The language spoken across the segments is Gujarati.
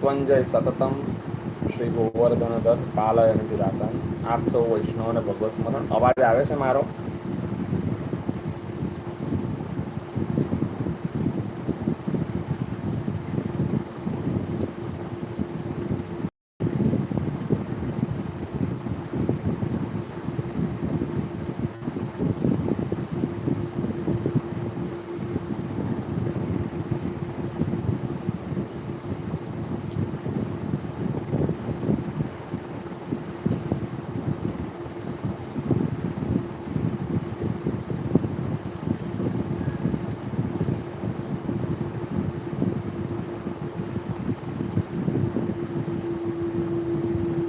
ત્વંજય સતતમ શ્રી ગોવર્ધન દત્ત પાલય નિધિરાસન આપ સૌ વૈષ્ણવ અને ભગવત સ્મરણ અવાજ આવે છે મારો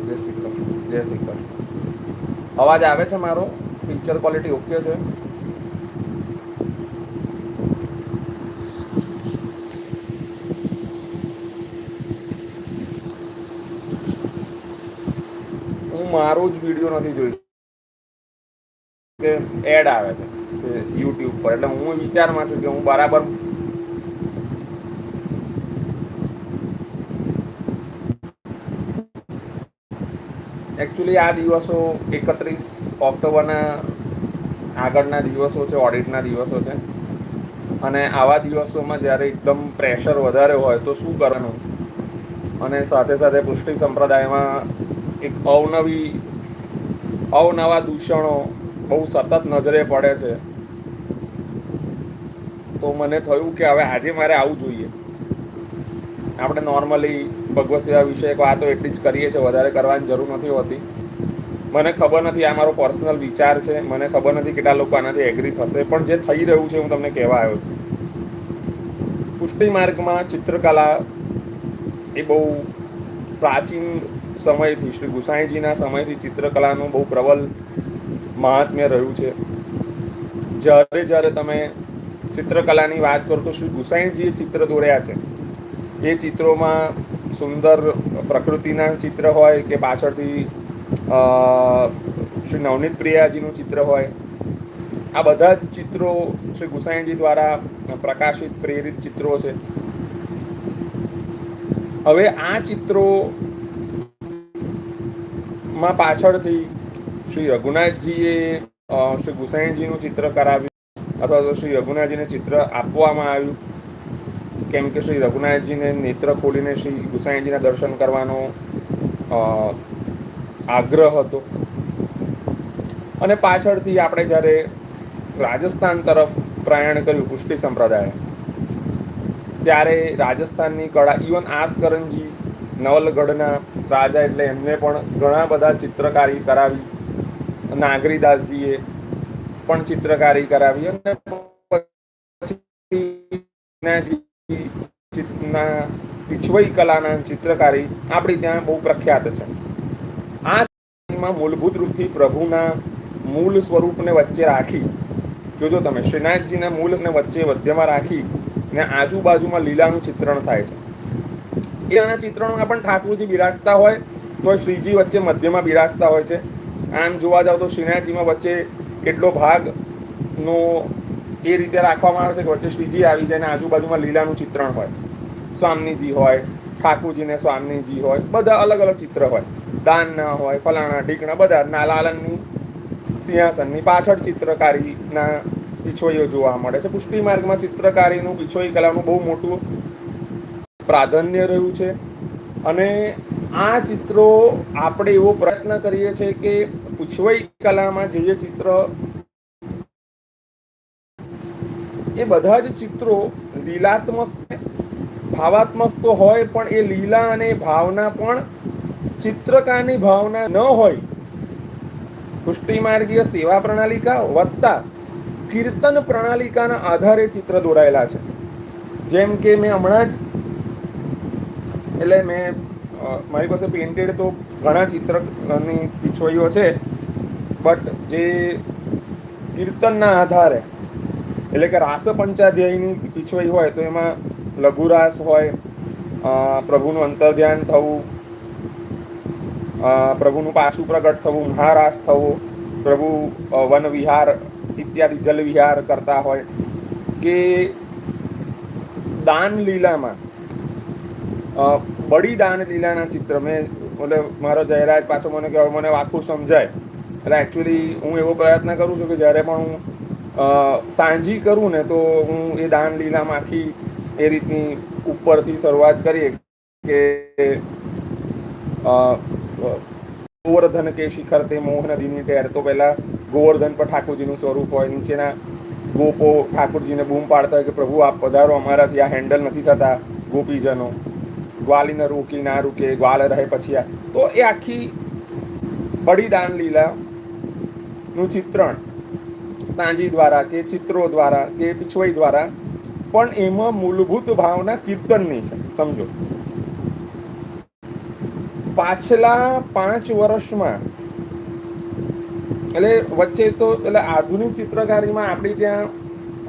જય શ્રી કૃષ્ણ જય શ્રી કૃષ્ણ અવાજ આવે છે મારો? પિક્ચર ક્વોલિટી ઓકે છે? હું મારો જ વીડિયો નથી જોઈ કે એડ આવે છે યુટ્યુબ પર. એટલે હું વિચારમાં છું કે હું બરાબર એકચ્યુઅલી આ દિવસો એકત્રીસ ઓક્ટોબરના આગળના દિવસો છે, ઓડિટના દિવસો છે. અને આવા દિવસોમાં જ્યારે એકદમ પ્રેશર વધારે હોય તો શું કરવાનું? અને સાથે સાથે પુષ્ટિ સંપ્રદાયમાં એક અવનવી, અવનવા દૂષણો બહુ સતત નજરે પડે છે. તો મને થયું કે હવે આજે મારે આવવું જોઈએ. આપણે નોર્મલી ભગવત સેવા વિશે વાતો એટલી જ કરીએ છીએ, વધારે કરવાની જરૂર નથી હોતી. મને ખબર નથી આ મારો પર્સનલ વિચાર છે, મને ખબર નથી કેટલા લોકો આનાથી એગ્રી થશે, પણ જે થઈ રહ્યું છે, હું તમને કહેવા આવ્યો છું. પુષ્ટિ માર્ગમાં ચિત્રકલા એ બહુ પ્રાચીન સમયથી, શ્રી ગુસાઈજીના સમયથી ચિત્રકલાનું બહુ પ્રબલ મહાત્મ્ય રહ્યું છે. જ્યારે જ્યારે તમે ચિત્રકલાની વાત કરો, તો શ્રી ગુસાઈજીએ ચિત્ર દોર્યા છે. એ ચિત્રોમાં સુંદર પ્રકૃતિના ચિત્ર હોય કે પાછળથી શ્રી નવનીત પ્રિયાજીનું ચિત્ર હોય. આ બધા જ ચિત્રો શ્રી ગુસાઈજી દ્વારા પ્રકાશિત, પ્રેરિત ચિત્રો છે. હવે આ ચિત્રો માં પાછળથી શ્રી રઘુનાથજીએ શ્રી ગુસાઈજીનું ચિત્ર કરાવ્યું, અથવા તો શ્રી રઘુનાથજીને ચિત્ર આપવામાં આવ્યું. કેમ કે શ્રી રઘુનાથજીને નેત્ર ખોલીને શ્રી ગુસાઈજીના દર્શન કરવાનો આગ્રહ હતો. અને પાછળથી આપણે જ્યારે રાજસ્થાન તરફ પ્રયાણ કર્યું પુષ્ટિ સંપ્રદાય, ત્યારે રાજસ્થાનની કળા ઇવન આસકરણજી, નવલગઢના રાજા એટલે એમને પણ ઘણા બધા ચિત્રકારી કરાવી, નાગરીદાસજીએ પણ ચિત્રકારી કરાવી અને પિછવઈ કલાના ચિત્રકારી આપણી ત્યાં બહુ પ્રખ્યાત છે. આ મૂળભૂત રૂપથી પ્રભુના મૂળ સ્વરૂપને વચ્ચે રાખી, જોજો તમે, શ્રીનાથજીના મૂળને વચ્ચે મધ્યમાં રાખી ને આજુબાજુમાં લીલાનું ચિત્રણ થાય છે. એના ચિત્રણોમાં પણ ઠાકુરજી બિરાજતા હોય તો શ્રીજી વચ્ચે મધ્યમાં બિરાજતા હોય છે. આમ જોવા જાવ તો શ્રીનાથજીમાં વચ્ચે એટલો ભાગનો એ રીતે રાખવામાં આવે છે કે વચ્ચે શ્રીજી આવી જાય ને આજુબાજુમાં લીલાનું ચિત્રણ હોય, સ્વામીજી હોય, ઠાકુરજીને સ્વામીજી હોય, બધા અલગ અલગ ચિત્ર હોય. દાનના હોય, ફલાણા ઢીકણા, બધા ના લાલનની, સિંહાસનની પાછળ ચિત્રકારીના પીછોઈઓ જોવા મળે છે. પુષ્ટિ માર્ગમાં ચિત્રકારીનું, પીછોઈ કલાનું બહુ મોટું પ્રાધાન્ય રહ્યું છે. અને આ ચિત્રો આપણે એવો પ્રયત્ન કરીએ છીએ કે પૂછવાઈ કલામાં જે જે ચિત્ર એ બધા જ ચિત્રો લીલાત્મક ભાવાત્મક તો હોય, પણ એ લીલા અને ભાવના પણ ચિત્રકારની ભાવના ન હોય. પુષ્ટિ માર્ગીય સેવા પ્રણાલિકા વત્તા કીર્તન પ્રણાલિકાના આધારે ચિત્ર દોરાયેલા છે. જેમ કે મેં હમણાં જ એટલે મેં મારી પાસે પેઇન્ટેડ તો ઘણા ચિત્રની પીછોઈઓ છે બટ જે કીર્તનના આધારે એટલે કે રાસ પંચાધ્યાયની પીછવાઈ હોય તો એમાં લઘુરાસ હોય પ્રભુનું અંતર્ધ્યાન થવું પ્રભુનું પાછું પ્રગટ થવું, મહારાસ થવો, પ્રભુ વન વિહાર ઇત્યાદિ જલ વિહાર કરતા હોય કે દાન લીલામાં બળીદાન લીલાના ચિત્ર મેં એટલે મારો જયરાજ પાછો મને કહેવાય મને આખું સમજાય. એટલે એકચ્યુઅલી હું એવો પ્રયત્ન કરું છું કે જ્યારે પણ હું સાંજી કરું ને તો હું એ દાન લીલામાં આખી એ રીતની ઉપરથી શરૂઆત કરીએ કે ગોવર્ધન કે શિખર તે મોહનદીની ટેર. તો પહેલાં ગોવર્ધન પર ઠાકોરજીનું સ્વરૂપ હોય, નીચેના ગોપો ઠાકોરજીને બૂમ પાડતા હોય કે, પ્રભુ, આપ પધારો, અમારાથી આ હેન્ડલ નથી થતા ગોપીજનો. ગ્વાલીને રોકી, ના રૂકે, ગ્વાલ રહે પછી આ. તો એ આખી બળીદાન લીલા નું ચિત્રણ સાંજી દ્વારા કે ચિત્રો દ્વારા કે પીછવાઈ દ્વારા, પણ એમાં મૂળભૂત ભાવના કીર્તનની છે, સમજો. પાછલા પાંચ વર્ષમાં, એટલે વચ્ચે તો, એટલે આધુનિક ચિત્રકારીમાં આપણે ત્યાં,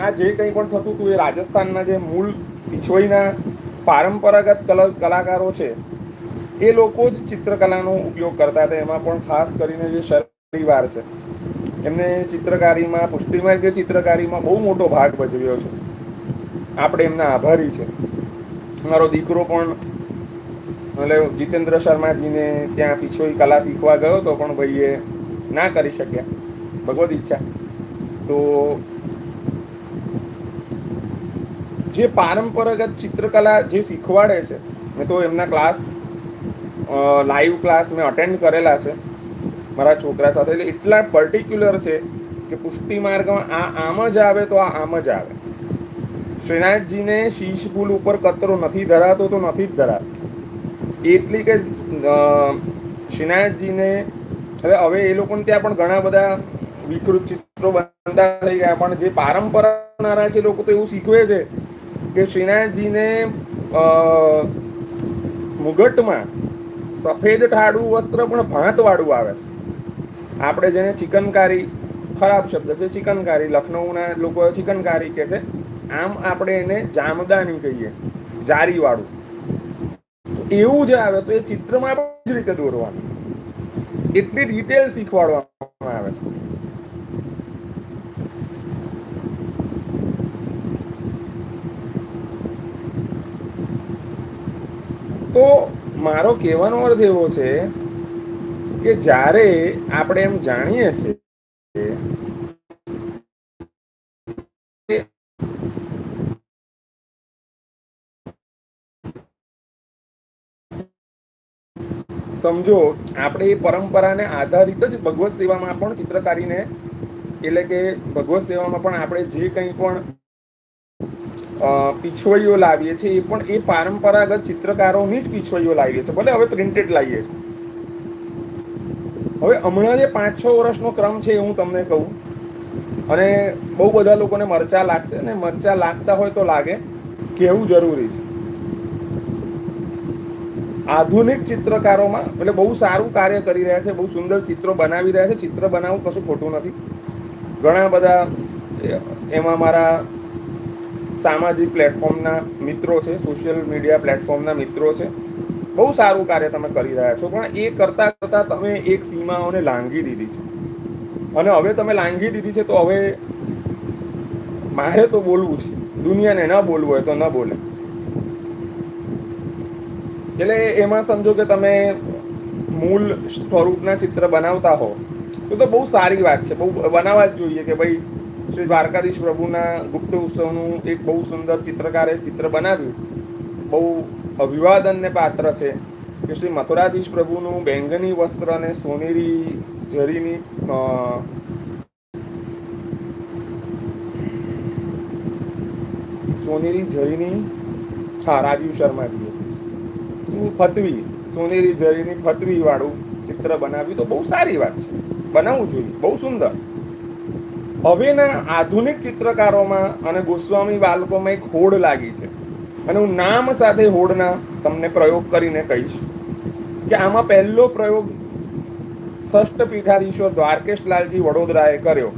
આ જે કંઈ પણ થતું હતું એ રાજસ્થાનના જે મૂળ પિછોઈના પરંપરાગત કલાકારો છે, એ લોકો જ ચિત્રકલાનો ઉપયોગ કરતા હતા. એમાં પણ ખાસ કરીને જે શરીવાર છે એમને ચિત્રકારીમાં, પુષ્ટિમાં કે ચિત્રકારીમાં બહુ મોટો ભાગ ભજવ્યો છે. આપણે એમના આભારી છે. મારો દીકરો પણ એટલે જીતેન્દ્ર શર્માજીને ત્યાં પીછોઈ કલા શીખવા ગયો હતો પણ ભાઈએ ના કરી શક્યા. ભગવદ ઈચ્છા. તો જે પારંપરાગત ચિત્રકલા જે શીખવાડે છે, મેં તો એમના ક્લાસ લાઈવ ક્લાસ મેં અટેન્ડ કરેલા છે. મારા છોકરા સાથે. એટલે એટલા પર્ટિક્યુલર છે કે પુષ્ટિ માર્ગમાં આ આમ જ આવે તો આ આમ જ આવે. શ્રીનાથજીને શીશ ફૂલ ઉપર કતરો નથી ધરાતો તો નથી જ ધરાતો. એટલી કે શ્રીનાથજીને, હવે હવે એ લોકોને ત્યાં પણ ઘણા બધા વિકૃત ચિત્રો બનતા થઈ ગયા, પણ જે પારંપરા છે લોકો તો એવું શીખવે છે કે શ્રીનાથજીને મુગટમાં સફેદ ઠાડું વસ્ત્ર પણ ભાંતવાળું આવે છે. આપણે જેને ચિકનકારી, ખરાબ શબ્દ છે, ચિકનકારી લખનૌના લોકો ચિકનકારી કહે છે. આમ આપણે એને જામદાની કહીએ, જારીવાળું. એવું જ આવે તો એ ચિત્રમાં જ રીતે દોરવાનું. એટલી ડિટેલ શીખવાડવામાં આવે છે. તો મારો કહેવાનો અર્થ એવો છે કે જ્યારે આપણે એમ જાણીએ છીએ સમજો, આપણે એ પરંપરાને આધારિત જ ભગવત સેવામાં પણ ચિત્રકારીને, એટલે કે ભગવત સેવામાં પણ આપણે જે કંઈ પણ પીછવઈઓ લાવીએ છીએ, એ પણ એ પરંપરાગત ચિત્રકારોની જ પીછવાઈઓ લાવીએ છીએ, ભલે હવે પ્રિન્ટેડ લાવીએ છીએ. હવે હમણાં જે પાંચ છ વર્ષનો ક્રમ છે એ હું તમને કહું, અને બહુ બધા લોકોને મરચા લાગશે અને મરચા લાગતા હોય તો લાગે, કહેવું જરૂરી છે. આધુનિક ચિત્રકારોમાં, એટલે બહુ સારું કાર્ય કરી રહ્યા છે, બહુ સુંદર ચિત્રો બનાવી રહ્યા છે, ચિત્ર બનાવવું કશું ખોટું નથી. ઘણા બધા, એમાં મારા સામાજિક પ્લેટફોર્મના મિત્રો છે સોશિયલ મીડિયા પ્લેટફોર્મના મિત્રો છે. બહુ સારું કાર્ય તમે કરી રહ્યા છો, પણ એ કરતાં કરતાં તમે એક સીમાઓને લાંઘી દીધી છે. અને હવે તમે લાંઘી દીધી છે તો હવે મારે તો બોલવું છે. દુનિયાને ન બોલવું હોય તો ન બોલે. એટલે એમાં સમજો કે તમે મૂળ સ્વરૂપના ચિત્ર બનાવતા હો, તો તો બહુ સારી વાત છે. બહુ બનાવવા જ જોઈએ કે ભાઈ, શ્રી દ્વારકાધીશ પ્રભુના ગુપ્ત ઉત્સવનું એક બહુ સુંદર ચિત્રકારે ચિત્ર બનાવ્યું. બહુ અભિવાદનને પાત્ર છે કે શ્રી મથુરાધીશ પ્રભુનું બેંગની વસ્ત્ર અને સોનેરી જરીની સોનેરી જરીની હા, રાજીવ શર્માજીએ. શું ફતવી, સોનેરી જરીની ફતવી વાળું ચિત્ર બનાવ્યું? તો બહુ સારી વાત છે. બનાવવું જોઈએ. બહુ સુંદર. હવેના આધુનિક ચિત્રકારોમાં અને ગોસ્વામી બાળકોમાં એક હોડ લાગી છે. અને હું નામ સાથે હોડના તમને પ્રયોગ કરીને કહીશ કે આમાં પહેલો પ્રયોગ ષષ્ઠ પીઠાધીશ્વર દ્વારકેશલાલજી વડોદરાએ કર્યો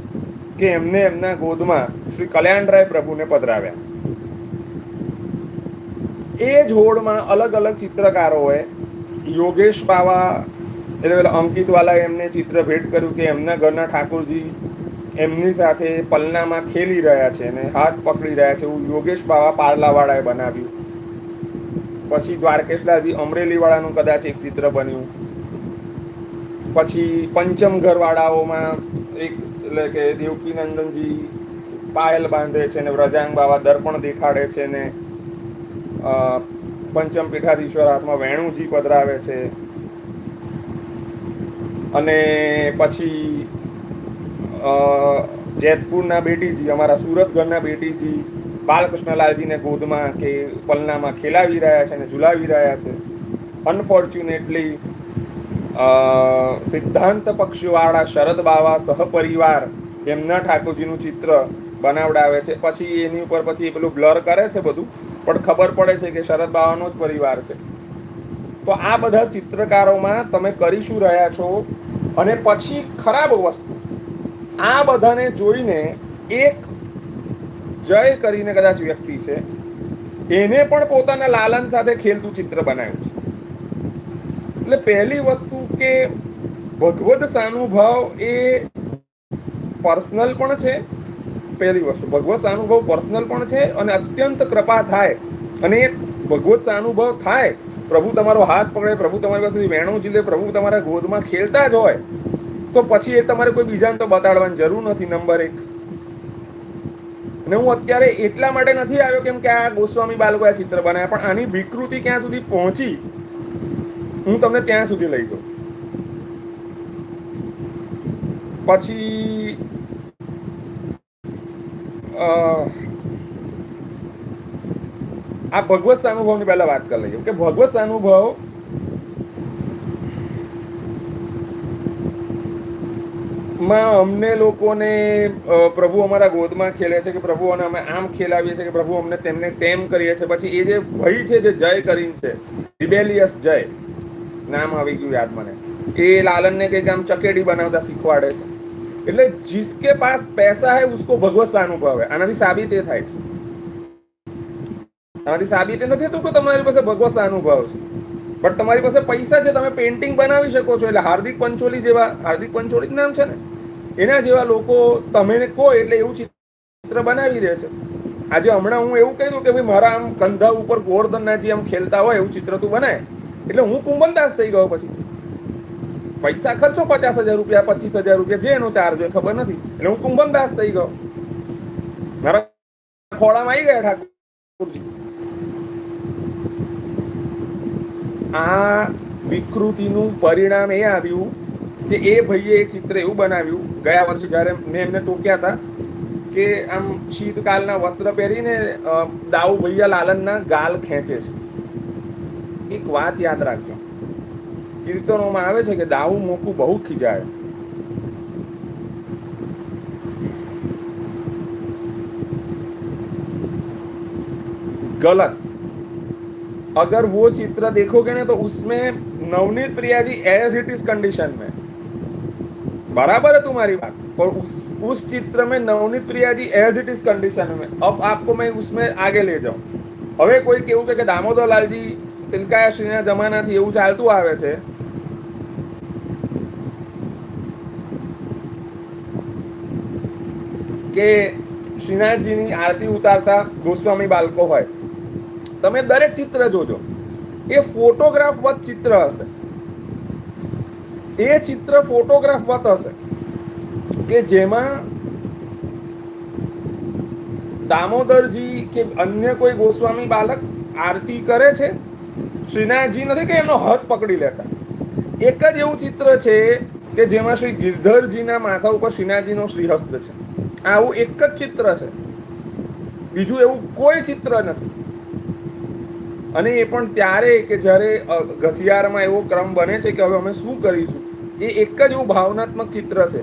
કે એમને એમના ગોદમાં શ્રી કલ્યાણરાય પ્રભુને પધરાવ્યા. એ જ હોડમાં અલગ અલગ ચિત્રકારોએ યોગેશ બાવા એટલે અંકિતવાલાએ એમને ચિત્ર ભેટ કર્યું કે એમના ઘરના ઠાકોરજી એમની સાથે પલનામાં ખેલી રહ્યા છે અને હાથ પકડી રહ્યા છે એવું યોગેશ બાવા પાર્લાવાળાએ બનાવ્યું. પછી દ્વારકેશલાલજી અમરેલીવાળાનું કદાચ એક ચિત્ર બન્યું. પછી પંચમ ઘરવાળાઓમાં એક એટલે કે દેવકીનંદનજી પાયલ બાંધે છે ને વ્રજાંગ બાવા દર્પણ દેખાડે છે ને પંચમ પીઠાધીશ્વર હાથમાં વેણુજી પધરાવે છે. અને પછી જેતપુરના બેટીજી, અમારા સુરતગઢના બેટીજી બાલકૃષ્ણલાલજીને ગોદમાં કે પલનામાં ખેલાવી રહ્યા છે અને ઝુલાવી રહ્યા છે. અનફોર્ચ્યુનેટલી સિદ્ધાંત પક્ષવાળા શરદ બાવા સહપરિવાર એમના ઠાકોરજીનું ચિત્ર બનાવડાવે છે. પછી એની ઉપર પછી એ પેલું બ્લર કરે છે બધું, પણ ખબર પડે છે કે શરદ બાવાનો જ પરિવાર છે. તો આ બધા ચિત્રકારોમાં તમે કરી શું રહ્યા છો? અને પછી ખરાબ વસ્તુ આ બધાને જોઈને એક જય કરીને કદાચ વ્યક્તિ છે, એને પણ પોતાના લાલન સાથે ખેલતું ચિત્ર બનાવ્યું છે. એટલે પહેલી વસ્તુ કે ભગવદ સાનુભાવ એ પર્સનલ પણ છે, પહેલી વસ્તુ. ભગવત સાનુભવ પર્સનલ પણ છે અને અત્યંત કૃપા થાય અને એક ભગવત સાનુભવ થાય, પ્રભુ તમારો હાથ પકડે, પ્રભુ તમારી પાસેથી વેણું જીલે પ્રભુ તમારા ગોદમાં ખેલતા જ હોય તો પછી એ તમારે કોઈ બીજાને તો બતાડવાની જરૂર નથી નંબર એક. અને હું અત્યારે એટલા માટે નથી આવ્યો કેમ કે આ ગોસ્વામી બાળકોએ આ ચિત્ર બનાવ્યા પણ આની વિકૃતિ ક્યાં સુધી પહોંચી, હું તમને ત્યાં સુધી લઈ જાઉં. પછી આ ભગવત સાનુભવની પહેલાં વાત કરી લઈએ, કે ભગવત સાનુભવ માં અમને લોકોને પ્રભુ અમારા ગોદમાં ખેલે છે કે પ્રભુ અને અમે આમ ખેલાવીએ છીએ કે પ્રભુ અમને તેમને તેમ કરીએ છીએ. પછી એ જે ભય છે, જે જય કરીને છે, રિબેલિયસ જય, નામ આવી ગયું યાદ મને. એ લાલનને કંઈક આમ ચકેડી બનાવતા શીખવાડે છે. એટલે જિસકે પાસ પૈસા હે, ઉસકો ભગવત સાનુભવ હે. આનાથી સાબિત એ થાય છે. આનાથી સાબિત એ નથી થતું કે તમારી પાસે ભગવત અનુભવ છે. બટ તમારી પાસે પૈસા છે, તમે પેઇન્ટિંગ બનાવી શકો છો, એટલે હાર્દિક પંચોલી જેવા હાર્દિક પંચોલી જ નામ છે ને? એના જેવા લોકો તમે કહો એટલે એવું ચિત્ર બનાવી દે છે. આજે હમણાં હું એવું કહી દઉં કે ભાઈ મારા આમ કંધા ઉપર ગોવર્ધનનાજી આમ ખેલતા હોય એવું ચિત્ર તું બનાય. એટલે હું કુંભનદાસ થઈ ગયો પછી. પૈસા ખર્ચો પચાસ હજાર રૂપિયા, પચીસ હજાર રૂપિયા, જે એનો ચાર્જ હોય, ખબર નથી. એટલે હું કુંભનદાસ થઈ ગયો. મારા ખોળામાં આવી ગયા ઠાકોરજી. આ વિકૃતિનું પરિણામ એ આવ્યું કે એ ભાઈએ એક ચિત્ર એવું બનાવ્યું. ગયા વર્ષે જ્યારે મેં એમને ટોક્યા હતા કે આમ શીતકાલના વસ્ત્ર પહેરીને દાઉ ભૈયા લાલનના ગાલ ખેંચે છે. એક વાત યાદ રાખજો. કીર્તનોમાં આવે છે કે દાઉ મોકું બહુ ખીજાય. ગલત. अगर वो चित्र देखोगे ना तो उसमें Navneet Priya ji as it is condition में बराबर है तुम्हारी बात और उस उस चित्र में Navneet Priya ji as it is condition में अब आपको मैं उसमें आगे ले જાઉં હવે કોઈ કેવું કે કે દામોદર લાલજી તિલકાશ્રીના જમાનાથી એવું ચાલતું આવે છે કે શ્રીનાથજીની આરતી ઉતારતા ગોસ્વામી બાળકો હોય તમે દરેક ચિત્ર જોજો. એ ફોટોગ્રાફ વત ચિત્ર હશે. એ ચિત્ર ફોટોગ્રાફ વત હશે. કે જેમાં દામોદરજી કે અન્ય કોઈ ગોસ્વામી બાલક આરતી કરે છે? શ્રીનાથજી નથી કે એમનો હાથ પકડી લેતા? એક જ એવું ચિત્ર છે કે જેમાં શ્રી ગિરધરજીના માથા ઉપર શ્રીનાથજીનો શ્રીહસ્ત છે. આવું એક જ ચિત્ર છે. બીજું એવું કોઈ ચિત્ર નથી. અને એ પણ ત્યારે કે જ્યારે ઘસિયારમાં એવો ક્રમ બને છે કે હવે અમે શું કરીશું? એ એક જ એવું ભાવનાત્મક ચિત્ર છે.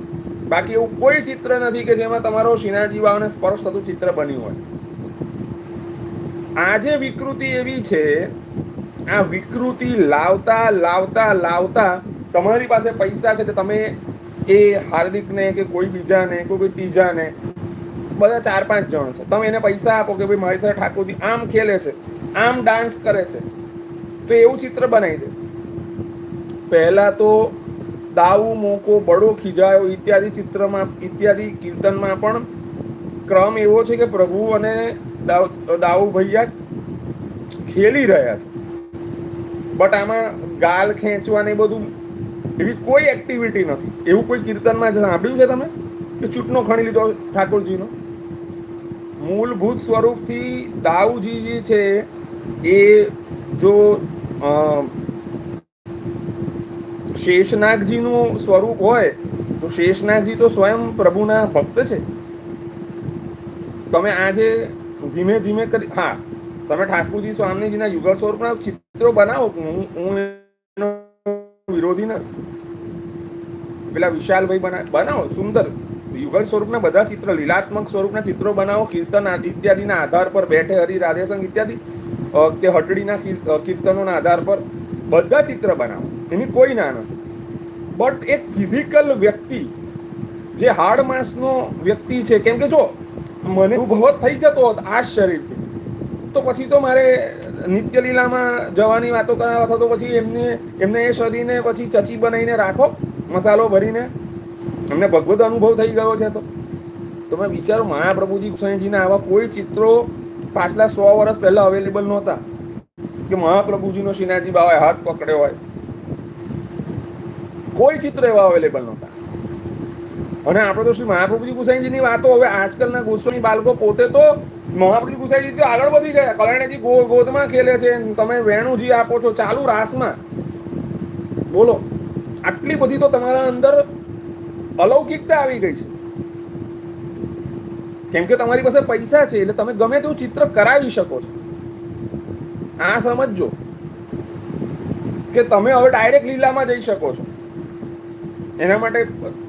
બાકી એવું કોઈ ચિત્ર નથી કે જેમાં તમારો શિનાજી બાવાને સ્પર્શ થતું ચિત્ર બન્યું હોય. આજે વિકૃતિ એવી છે, આ વિકૃતિ લાવતા લાવતા લાવતા તમારી પાસે પૈસા છે તો તમે એ હાર્દિકને કે કોઈ બીજાને, કોઈ કોઈ ત્રીજાને, બધા ચાર પાંચ જણ છે. તમે એને પૈસા આપો કે ભાઈ મારી સાથે ઠાકોરજી આમ ખેલે છે. આમ ડાન્સ કરે છે. તો એવું ચિત્ર બનાવી દે. પહેલા તો દાવ, મોકો બડો ખીજાયો ઇત્યાદિ ચિત્રમાં, ઇત્યાદિ કીર્તનમાં પણ ક્રમ એવો છે કે પ્રભુ અને દાઉ ભૈયા ખેલી રહ્યા છે. બટ આમાં ગાલ ખેંચવા ને બધું એવી કોઈ એક્ટિવિટી નથી. એવું કોઈ કીર્તનમાં સાંભળ્યું છે તમે? કે ચૂંટનો ખણી લીધો ઠાકોરજીનો? મૂળભૂત સ્વરૂપથી દાઉજી જે છે એ જો શેષનાગજીનું સ્વરૂપ હોય, તો શેષનાગજી તો સ્વયં પ્રભુના ભક્ત છે. તમે આજે ધીમે ધીમે કરી, હા, તમે ઠાકુરજી સ્વામીજીના યુગલ સ્વરૂપના ચિત્રો બનાવો, હું હું વિરોધી નથી. પેલા વિશાલભાઈ બના, બનાવો, સુંદર. યુગલ સ્વરૂપના બધા ચિત્ર, લીલાત્મક સ્વરૂપના ચિત્રો બનાવો, કીર્તન ઇત્યાદિના આધાર પર બેઠે હરિ રાધેસંગ ઇત્યાદિ. કે હટડીના કીર્તનોના આધાર પર બધા ચિત્ર બનાવો. એની કોઈ ના નથી. બટ એક ફિઝિકલ વ્યક્તિ, જે હાડ માસનો વ્યક્તિ છે, કેમ કે જો, મને અનુભવ થઈ જતો હોત આ શરીરથી, તો પછી તો મારે નિત્યલીલામાં જવાની વાતો અથવા તો પછી એમને એમને એ શરીરને પછી ચચી બનાવીને રાખો, મસાલો ભરીને. એમને ભગવત અનુભવ થઈ ગયો છે તો. તમે વિચારો મહાપ્રભુજી કૃષ્ણજીના આવા કોઈ ચિત્રો પાછલા સો વર્ષ પહેલા અવેલેબલ નહોતા કે મહાપ્રભુજીનો શિનાજી બાવાએ હાથ પકડ્યો હોય. કોઈ ચિત્ર એવા અવેલેબલ નહોતા. અને આપણે તો શ્રી મહાપ્રભુજી ગુસાઈજીની વાતો, હવે આજકાલના ગોસ્વામી બાળકો પોતે તો મહાપ્રભુજી ગુસાઈજી તો આગળ વધી ગયા. કલ્યાણજી ગોદમાં ખેલે છે, તમે વેણુજી આપો છો, ચાલુ રાસમાં. બોલો, આટલી બધી તો તમારા અંદર અલૌકિકતા આવી ગઈ છે. કેમ કે તમારી પાસે પૈસા છે, એટલે તમે ગમે તેવું ચિત્ર કરાવી શકો છો. આ સમજજો કે તમે હવે ડાયરેક્ટ લીલામાં જઈ શકો છો. એના માટે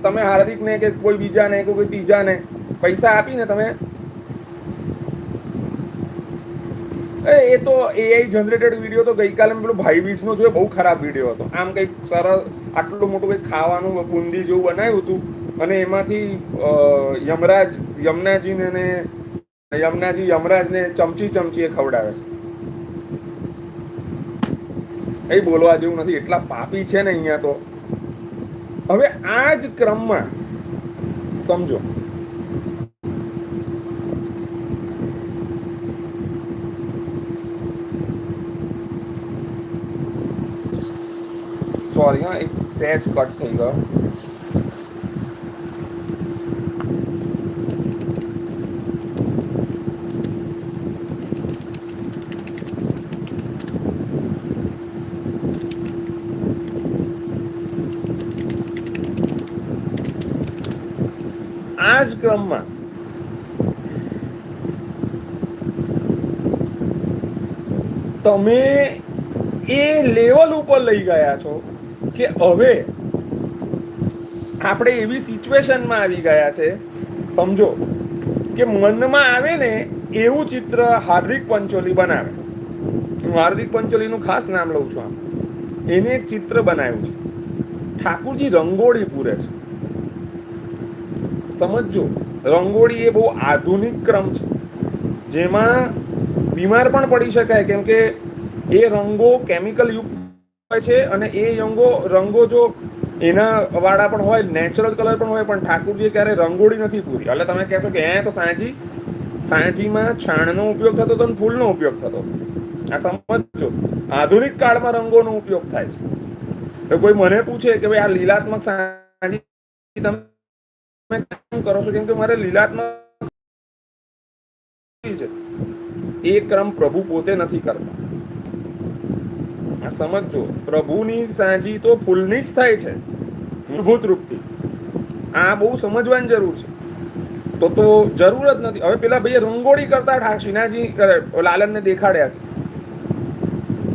તમે હાર્દિકને કે કોઈ બીજાને કે કોઈ ત્રીજાને પૈસા આપીને તમે એ તો એઆઈ જનરેટેડ વીડિયો તો ગઈકાલે પેલો ભાઈ બીજનો જોયો, બહુ ખરાબ વીડિયો હતો. આમ કંઈક સરસ, આટલું મોટું કંઈક ખાવાનું બુંદી જેવું બનાવ્યું હતું. અને એમાંથી યમરાજ, યમુનાજીને ને યમુનાજી યમરાજને ચમચી ચમચીએ ખવડાવે છે. એ બોલવા જેવું નથી, એટલા પાપી છે ને અહીંયા તો. હવે આ જ ક્રમમાં, સમજો. સોરી હા, એક સહેજ કટ થઈ ગયો. આ ક્રમમાં તમે એ લેવલ ઉપર લઈ ગયા છો કે હવે આપણે એવી સિચ્યુએશનમાં આવી ગયા છે, સમજો, કે મનમાં આવે ને એવું ચિત્ર હાર્દિક પંચોલી બનાવે. હું હાર્દિક પંચોલીનું ખાસ નામ લઉં છું આમ. એને એક ચિત્ર બનાવ્યું છે. ઠાકુરજી રંગોળી પૂરે છે. સમજજો, રંગોળી એ બહુ આધુનિક ક્રમ છે. જેમાં બીમાર પણ પડી શકાય, કેમ કે એ રંગો કેમિકલ યુક્ત હોય છે અને એ રંગો રંગો જો એના વાળા પણ હોય નેચરલ કલર પણ હોય, પણ ઠાકુરજીએ ક્યારે રંગોળી નથી પૂરી. એટલે તમે કહેશો કે એ તો સાંજી સાંજીમાં છાણનો ઉપયોગ થતો હતો અને ફૂલનો ઉપયોગ થતો આ સમજજો, આધુનિક કાળમાં રંગોનો ઉપયોગ થાય છે. કોઈ મને પૂછે કે ભાઈ, આ લીલાત્મક સાંજી તમે કરો છો, કેમ કે મારે લીલાત્મક એ ક્રમ પ્રભુ પોતે નથી કરતા. આ સમજજો, પ્રભુની સાજી તો ફૂલની જ થાય છે, મૂળભૂત રૂપથી. આ બહુ સમજવાની જરૂર છે. તો તો જરૂર જ નથી. હવે પેલા ભાઈએ રંગોળી કરતા ઠાક શ્રીનાજી લાલનને દેખાડ્યા છે.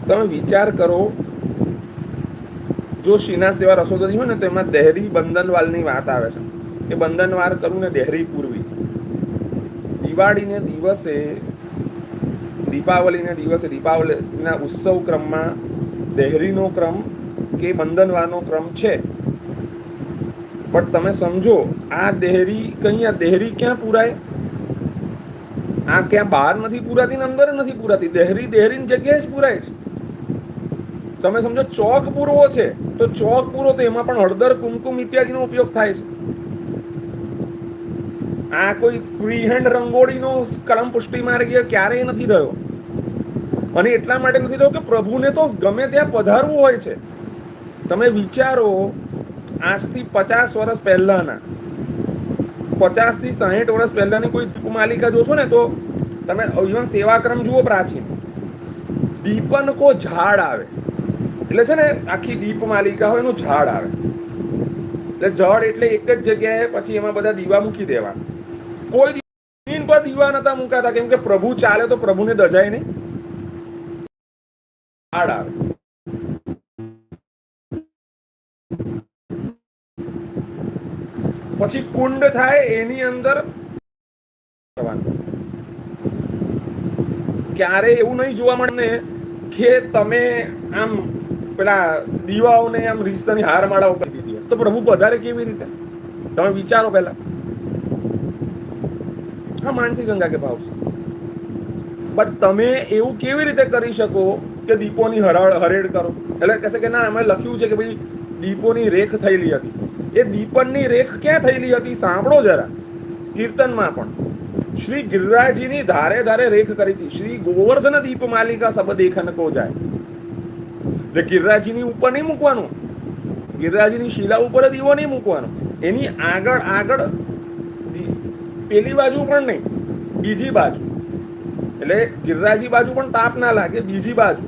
તમે વિચાર કરો, જો શ્રીનાથ સેવા રસોદરી હોય ને, તો એમાં દહેરી બંધનવાલની વાત આવે છે. કે બંધનવાર કરવું ને દહેરી પૂરવી. દિવાળીને દિવસે, દીપાવલીને દિવસે, દીપાવલીના ઉત્સવ ક્રમમાં દહેરીનો ક્રમ કે બંધનવારનો ક્રમ છે. પણ તમે સમજો, આ દહેરી કઈ, આ દહેરી ક્યાં પૂરાય? આ ક્યાં બહાર નથી પૂરાતી ને અંદર નથી પૂરાતી? દહેરી દહેરીની જગ્યાએ જ પૂરાય છે. તમે સમજો, ચોક પૂરવો છે, તો ચોક પૂરો તો એમાં પણ હળદર, કુમકુમ ઇત્યાદિનો ઉપયોગ થાય છે. આ કોઈ ફ્રી હેન્ડ રંગોળીનો કલમ પુષ્ટિ માર્ગીય ક્યારેય નથી રહ્યો અને એટલા માટે નથી રહ્યો કે પ્રભુને તો ગમે ત્યાં પધારવું હોય છે. તમે વિચારો, આજથી પચાસ વર્ષ પહેલાના, પચાસથી સાહીઠ વર્ષ પહેલાની કોઈ દીપમાલિકા જોશો ને તો તમે ઇવન સેવાક્રમ જુઓ પ્રાચીન, દીપનકો ઝાડ આવે. એટલે છે ને આખી દીપમાલિકા હોય એનું ઝાડ આવે. એટલે ઝાડ એટલે એક જ જગ્યાએ પછી એમાં બધા દીવા મૂકી દેવા કોઈ દિન પર દીવા નતા મુકાતા. કેમ કે પ્રભુ ચાલે તો પ્રભુને દજાય નહીં. હાડ આવે. પછી કુંડ થાય એની અંદર ક્યારે એવું નહીં જોવા મળે કે તમે આમ પેલા દીવાઓને આમ રીસની હાર માળાઓ કરી દીધી તો પ્રભુ વધારે કેવી રીતે? તમે વિચારો પહેલા. હા માનસી ગંગા કે ભાવશે બટ તમે એવું કેવી રીતે કરી શકો કે દીપોની હરાળ હરેડ કરો? એટલે કહેશે કે ના અમે લખ્યું છે કે ભાઈ દીપોની રેખ થયેલી હતી. એ દીપનની રેખ ક્યાં થયેલી હતી સાંભળો જરા. કીર્તનમાં પણ. શ્રી ગિરિરાજીની ધારે ધારે રેખ કરી હતી. શ્રી ગોવર્ધન દીપ માલિકા સબ દેખન કો જાય. એટલે ગિરિરાજીની ઉપર નહીં મૂકવાનું. ગિરિરાજીની શિલા ઉપર દીવો નહીં મૂકવાનો. એની આગળ આગળ પેલી બાજુ પણ નહીં, બીજી બાજુ. એટલે ગિરરાજી બાજુ પણ તાપ ના લાગે, બીજી બાજુ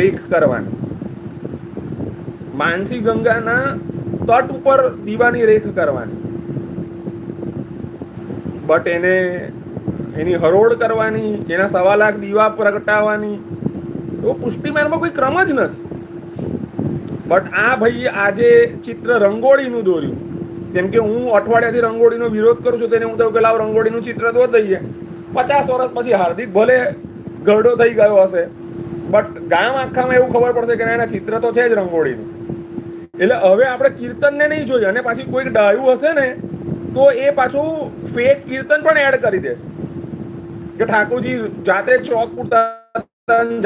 રેખ કરવાની. માનસી ગંગાના તટ ઉપર દીવાની રેખ કરવાની. બટ એને, એની હરોળ કરવાની, એના સવા લાખ દીવા પ્રગટાવવાની. તો પુષ્ટિમાનમાં કોઈ ક્રમ જ નથી. બટ આ ભાઈ આજે ચિત્ર રંગોળીનું દોર્યું. કેમ કે હું અઠવાડિયાથી રંગોળીનો વિરોધ કરું છું, તેને હું તો કે લાવ રંગોળીનું ચિત્ર દોર દઈએ. પચાસ વર્ષ પછી હાર્દિક ભલે ગરડો થઈ ગયો હશે બટ ગામ આખામાં એવું ખબર પડશે કે એના ચિત્ર તો છે જ રંગોળીનું. એટલે હવે આપણે કીર્તનને નહીં જોઈએ, અને પાછી કોઈક ડાયું હશે ને, તો એ પાછું ફેક કીર્તન પણ એડ કરી દેશે. કે ઠાકોરજી જાતે ચોક પૂરતા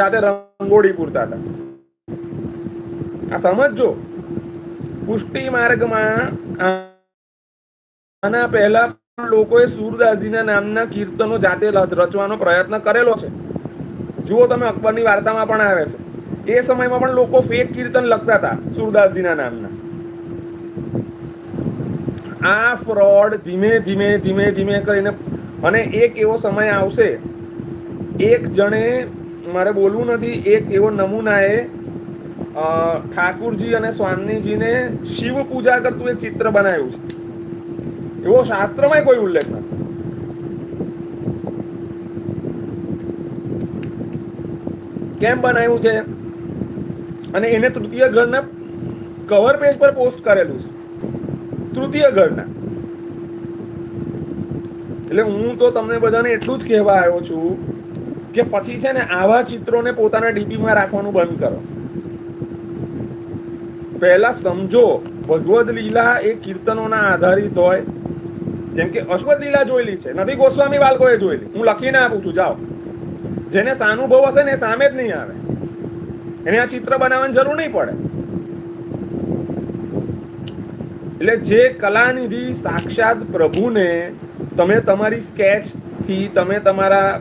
જાતે રંગોળી પૂરતા હતા. આ સમજજો. પુષ્ટિ માર્ગમાં આના પહેલા લોકોએ સૂરદાસજીના નામના કીર્તનો જાતે રચવાનો પ્રયત્ન કરેલો છે. જુઓ તમે અકબરની વાર્તામાં પણ આવે છે. એ સમયમાં પણ લોકો ફેક કીર્તન લખતા હતા સૂરદાસજીના નામના. આ ફ્રોડ ધીમે ધીમે ધીમે ધીમે કરીને અને એક એવો સમય આવશે. એક જણે, મારે બોલવું નથી, એક એવો નમૂનાએ ઠાકુરજી અને સ્વામીજીને શિવ પૂજા કરતું એક ચિત્ર બનાવ્યું છે. એવો શાસ્ત્રમાં કોઈ ઉલ્લેખ નથી. કેમ બનાવ્યું છે? અને એને તૃતીય ઘરના કવર પેજ પર પોસ્ટ કરેલું છે. તૃતીય ઘરના. એટલે હું તો તમને બધાને એટલું જ કહેવા આવ્યો છું કે પછી છે ને આવા ચિત્રોને પોતાના ડીપીમાં રાખવાનું બંધ કરો. પહેલા સમજો, ભગવદ લીલા એ કીર્તનોના આધારિત હોય. જેમ કે અશ્વત લીલા જોયેલી છે નથી ગોસ્વામી બાળકોએ જોયેલી. હું લખીને આપું છું, જાઓ. જેને સાનુભવ હશે ને સામે જ નહીં આવે. એને આ ચિત્ર બનાવવાની જરૂર નહીં પડે. એટલે જે કલાનિધિ સાક્ષાત પ્રભુને તમે તમારી સ્કેચથી, તમે તમારા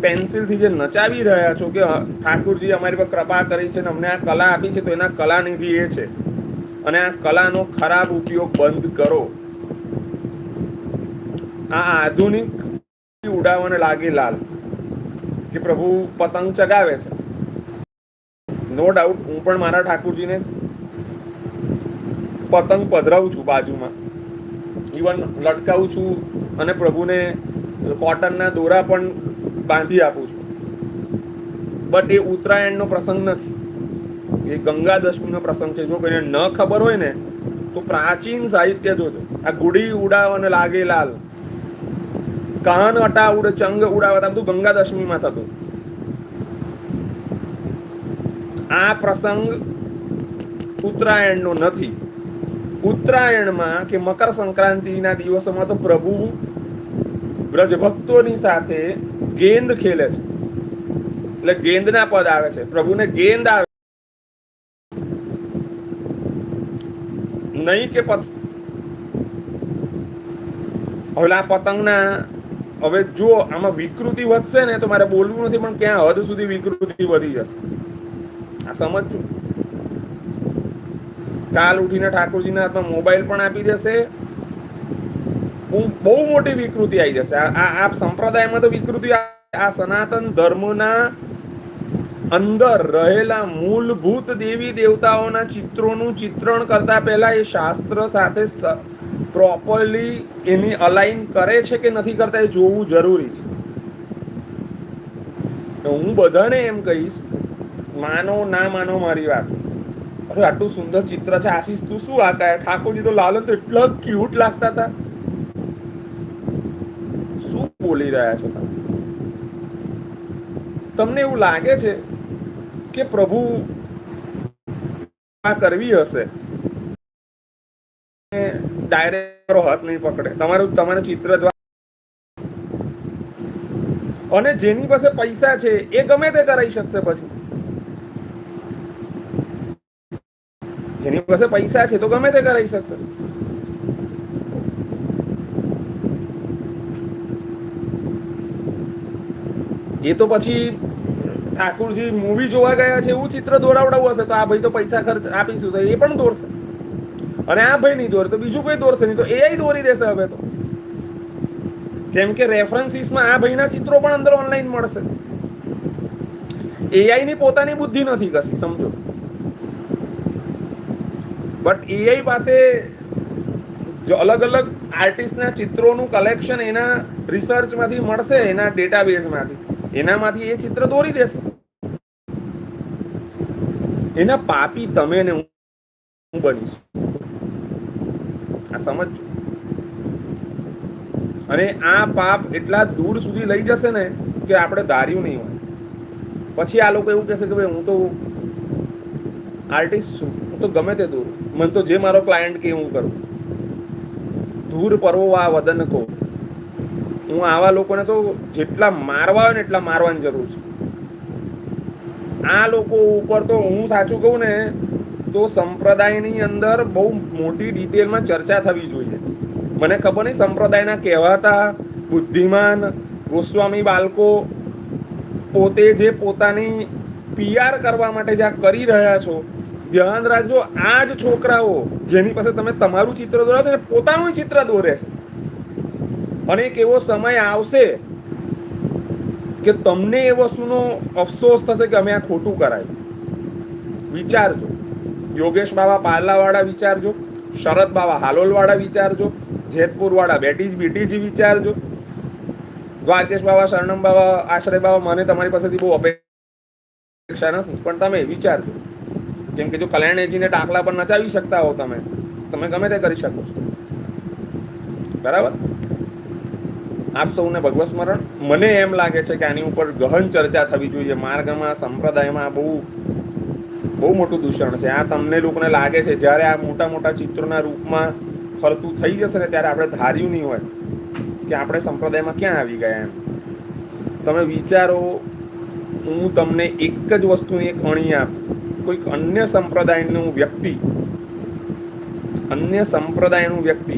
પેન્સિલથી જે નચાવી રહ્યા છો કે ઠાકુરજી અમારી પર કૃપા કરી છે ને અમને આ કલા આપી છે તો એના કલાનિધિ એ છે. અને આ કલાનો ખરાબ ઉપયોગ બંધ કરો. આ આધુનિક ઉડાવવાને લાગે લાલ કે પ્રભુ પતંગ ચગાવે છે. નો ડાઉટ હું પણ મારા ઠાકુરજીને પતંગ પધરાવું છું બાજુમાં. ઇવન લટકાવું છું અને પ્રભુને કોટનના દોરા પણ બાંધી આપું છું. બટ એ ઉત્તરાયણનો પ્રસંગ નથી. એ ગંગા દશમીનો પ્રસંગ છે. જો કોઈને ન ખબર હોય ને, તો પ્રાચીન સાહિત્ય જોજો. આ ગુડી ઉડાવ અને લાગે લાલ. કાન અટાઉડ ચંગ ઉડાવતા બધું ગંગા દશમીમાં થતું. આ પ્રસંગ ઉત્તરાયણનો નથી. ઉત્તરાયણમાં કે મકર સંક્રાંતિના દિવસોમાં તો પ્રભુ બ્રજભક્તોની સાથે ગેંદ ખેલે છે. એટલે ગેંદના પદ આવે છે. પ્રભુને ગેંદ આવે નહીં કે પત ઓલા પતંગના હવે જો આમાં વિકૃતિ વધશે ને તો મારે બોલવું નથી, પણ ક્યાં હદ સુધી વિકૃતિ વધી જશે? આ સમજજો. કાલ ઉઠીને ઠાકોરજીના હાથમાં મોબાઈલ પણ આપી દેશે. બહુ મોટી વિકૃતિ આવી જશે. આ આ સંપ્રદાયમાં તો વિકૃતિ આ સનાતન ધર્મના અંદર રહેલા મૂળભૂત દેવી દેવતાઓના ચિત્રોનું ચિત્રણ કરતા પહેલા એ શાસ્ત્ર સાથે પ્રોપરલી એની અલાઈન કરે છે કે નથી કરતા એ જોવું જરૂરી છે. હું બધાને એમ કહીશ, માનો ના માનો મારી વાત. અરે, આટલું સુંદર ચિત્ર છે. આશીષ, તું શું આ કાય ઠાકોરજી તો લાલન તો એટલા ક્યુટ લાગતા હતા. શું બોલી રહ્યા છો તમે? તમને એવું લાગે છે કે પ્રભુ આ કરવી હશે? ડાયરેક્ટ હાથ નહીં પકડે. તમારું, તમારે ચિત્ર દ્વારા. અને જેની પાસે પૈસા છે, એ ગમે તે કરાવી શકશે પછી. જેની પાસે પૈસા છે, તો ગમે તે કરાવી શકશે. એ તો પછી ઠાકુરજી મૂવી જોવા ગયા છે, એવું ચિત્ર દોરાવડાવું હશે, તો આ ભાઈ તો પૈસા ખર્ચ આપીશું, તો એ પણ દોરશે અને આ ભાઈ નહીં દોરે, તો બીજું કોઈ દોરશે નહીં. તો એઆઈ દોરી દેશે હવે તો. કેમ કે રેફરન્સીસમાં આ ભાઈના ચિત્રો પણ અંદર ઓનલાઈન મળશે. એઆઈ ની પોતાની બુદ્ધિ નથી કશી, સમજો. બટ એઆઈ પાસે અલગ અલગ આર્ટિસ્ટના ચિત્રોનું કલેક્શન એના રિસર્ચમાંથી મળશે, એના ડેટાબેઝમાંથી એનામાંથી એ ચિત્ર દોરી દેશે. એના પાપી તમે ને હું બનીશ. આ સમજજો અને આ પાપ એટલા દૂર સુધી લઈ જશે ને કે આપણે ધાર્યું નહીં હોય. પછી આ લોકો એવું કહેશે કે ભાઈ હું તો આર્ટિસ્ટ છું, હું તો ગમે તે દૂર. મને તો જે મારો ક્લાયન્ટ કે હું કરું. ધૂર પરવો આ વદન કો. હું આવા લોકોને તો જેટલા મારવા હોય ને એટલા મારવાની જરૂર છે. આ લોકો ઉપર તો હું સાચું કહું ને તો સંપ્રદાયની અંદર બહુ મોટી ડિટેલમાં ચર્ચા થવી જોઈએ. મને ખબર નહીં સંપ્રદાયના કહેવાતા બુદ્ધિમાન ગોસ્વામી બાળકો પોતે જે પોતાની પીઆર કરવા માટે જ્યાં કરી રહ્યા છો, ધ્યાન રાખજો, આ જ છોકરાઓ જેની પાસે તમે તમારું ચિત્ર દોરાવો ને પોતાનું ચિત્ર દોરે છે. અને એક એવો સમય આવશે કે તમને એ વસ્તુનો અફસોસ થશે કે અમે આ ખોટું કરાયું. વિચારજો. યોગેશ બાબા પાર્લાવાળા વિચારજો, શરદ બાબા હાલોલવાળા વિચારજો, જેતપુરવાળા બેટીજ બીટીજી વિચારજો. દ્વારકેશ બાબા શરણમ બાબા આશ્રય બાબા મને તમારી પાસેથી બહુ અપેક્ષા નથી, પણ તમે વિચારજો. કેમ કે જો કલ્યાણજીને ડાકલા પર નચાવી શકતા હો તમે તમે ગમે તે કરી શકો છો. બરાબર? આપ સૌને ભગવત સ્મરણ. મને એમ લાગે છે કે આની ઉપર ગહન ચર્ચા થવી જોઈએ. માર્ગમાં, સંપ્રદાયમાં બહુ બહુ મોટું દૂષણ છે. આ તમને લોકોને લાગે છે, જ્યારે આ મોટા મોટા ચિત્રોના રૂપમાં ફરતું થઈ જશે ને ત્યારે આપણે ધાર્યું નહીં હોય કે આપણે સંપ્રદાયમાં ક્યાં આવી ગયા એમ. તમે વિચારો, હું તમને એક જ વસ્તુની એક અણી આપ. કોઈક અન્ય સંપ્રદાયનું વ્યક્તિ, અન્ય સંપ્રદાયનું વ્યક્તિ,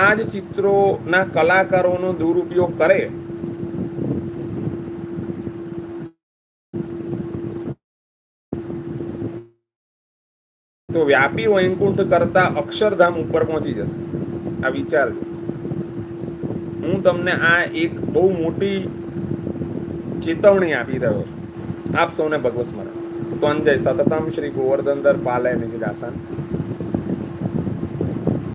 આ જ ચિત્રોના કલાકારોનો દુરુપયોગ કરે તો વ્યાપી વૈકુંઠ કરતા અક્ષરધામ ઉપર પહોંચી જશે. આ વિચાર હું તમને આ એક બહુ મોટી ચેતવણી આપી રહ્યો છું. આપ સૌને ભગવત સ્મરણ. તો અંજય, સતતમ શ્રી ગોવર્ધનધર પાલય નિજદાસન